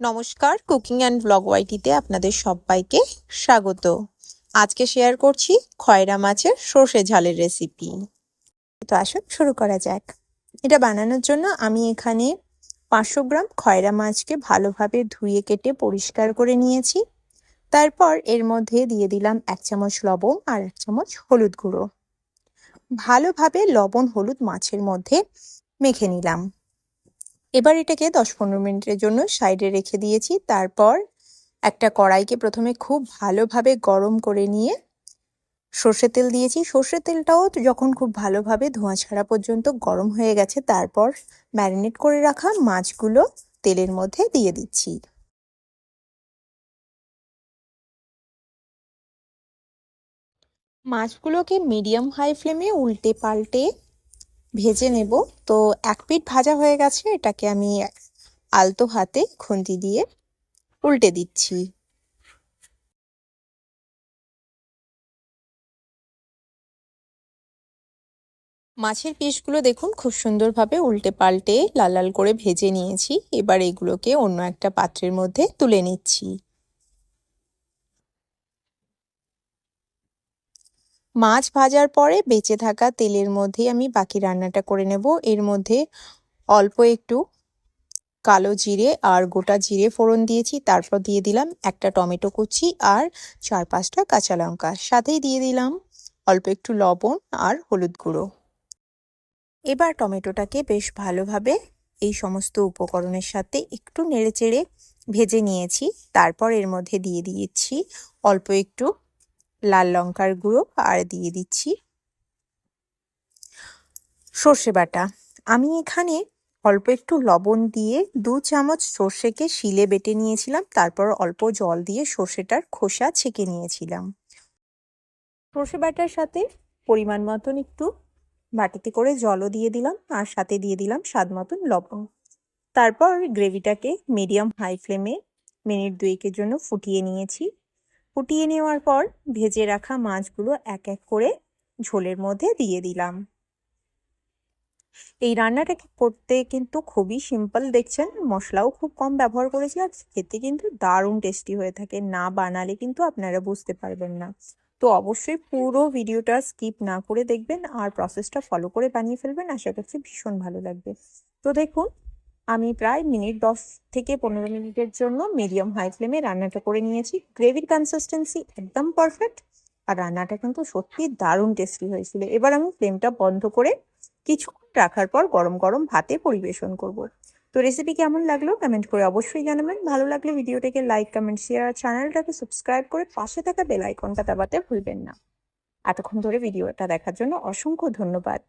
নমস্কার, cooking and blog ওয়াইটিতে আপনাদের সবাইকে স্বাগত। আজকে শেয়ার করছি খয়রা মাছের সর্ষে ঝালের রেসিপি তো আসুন শুরু করা যাক। এটা বানানোর জন্য আমি এখানে পাঁচশো গ্রাম খয়রা মাছকে ভালোভাবে ধুয়ে কেটে পরিষ্কার করে নিয়েছি। তারপর এর মধ্যে দিয়ে দিলাম এক চামচ লবণ আর এক চামচ হলুদ গুঁড়ো। ভালোভাবে লবণ হলুদ মাছের মধ্যে মেখে নিলাম। এবার এটাকে দশ পনেরো মিনিটের জন্য সাইডে রেখে দিয়েছি। তারপর একটা কড়াইকে প্রথমে খুব ভালোভাবে গরম করে নিয়ে সর্ষে তেল দিয়েছি। সর্ষে তেলটাও যখন খুব ভালোভাবে ধোঁয়া ছাড়া পর্যন্ত গরম হয়ে গেছে, তারপর ম্যারিনেট করে রাখা মাছগুলো তেলের মধ্যে দিয়ে দিচ্ছি। মাছগুলোকে মিডিয়াম হাই ফ্লেমে উল্টে পাল্টে ভেজে নেব। তো এক পিঠ ভাজা হয়ে গেছে, এটাকে আমি আলতো হাতে খুন্তি দিয়ে উল্টে দিচ্ছি। মাছের পিসগুলো দেখুন, খুব সুন্দরভাবে উল্টে পাল্টে লাল লাল করে ভেজে নিয়েছি। এবার এগুলোকে অন্য একটা পাত্রের মধ্যে তুলে নিচ্ছি। মাছ ভাজার পরে বেঁচে থাকা তেলের মধ্যেই আমি বাকি রান্নাটা করে নেব। এর মধ্যে অল্প একটু কালো জিরে আর গোটা জিরে ফোড়ন দিয়েছি, তারপর দিয়ে দিলাম একটা টমেটো কুচি আর চার পাঁচটা কাঁচা লঙ্কা। সাথেই দিয়ে দিলাম অল্প একটু লবণ আর হলুদ গুঁড়ো। এবার টমেটোটাকে বেশ ভালোভাবে এই সমস্ত উপকরণের সাথে একটু নেড়েচেড়ে ভেজে নিয়েছি। তারপর এর মধ্যে দিয়ে দিয়েছি অল্প একটু লাল লঙ্কার গুঁড়ো আর দিয়ে দিচ্ছি সর্ষে বাটা। আমি এখানে অল্প একটু লবণ দিয়ে দু চামচ সর্ষেকে শিলে বেটে নিয়েছিলাম, তারপর অল্প জল দিয়ে সর্ষেটার খোসা ছেঁকে নিয়েছিলাম। সর্ষে বাটার সাথে পরিমাণ মতন একটু বাটিতে করে জলও দিয়ে দিলাম আর সাথে দিয়ে দিলাম স্বাদ মতন লবণ। তারপর গ্রেভিটাকে মিডিয়াম হাই ফ্লেমে মিনিট দুয়েকের জন্য ফুটিয়ে নিয়েছি। ফুটিয়ে নেওয়ার পর ভেজে রাখা মাছগুলো এক এক করে ঝোলের মধ্যে দিয়ে দিলাম। এই রান্নাটা করতে কিন্তু খুবই সিম্পল দেখছেন? মশলাও খুব কম ব্যবহার করেছি আর খেতে কিন্তু দারুণ টেস্টি হয়ে থাকে। না বানালে কিন্তু আপনারা বুঝতে পারবেন না। তো অবশ্যই পুরো ভিডিওটা স্কিপ না করে দেখবেন আর প্রসেসটা ফলো করে বানিয়ে ফেলবেন। আশা করছি ভীষণ ভালো লাগবে। তো দেখুন আমি প্রায় মিনিট দশ থেকে পনেরো মিনিটের জন্য মিডিয়াম হাই ফ্লেমে রান্নাটা করে নিয়েছি। গ্রেভির কনসিস্টেন্সি একদম পারফেক্ট আর রান্নাটা কিন্তু সত্যি দারুণ টেস্টি হয়েছিল। এবার আমি ফ্লেমটা বন্ধ করে কিছুক্ষণ রাখার পর গরম গরম ভাতে পরিবেশন করব। তো রেসিপি কেমন লাগল কমেন্ট করে অবশ্যই জানাবেন। ভালো লাগলে ভিডিওটাকে লাইক কমেন্ট শেয়ার আর চ্যানেলটাকে সাবস্ক্রাইব করে পাশে থাকা বেল আইকনটা দাবাতে ভুলবেন না। এতক্ষণ ধরে ভিডিওটা দেখার জন্য অসংখ্য ধন্যবাদ।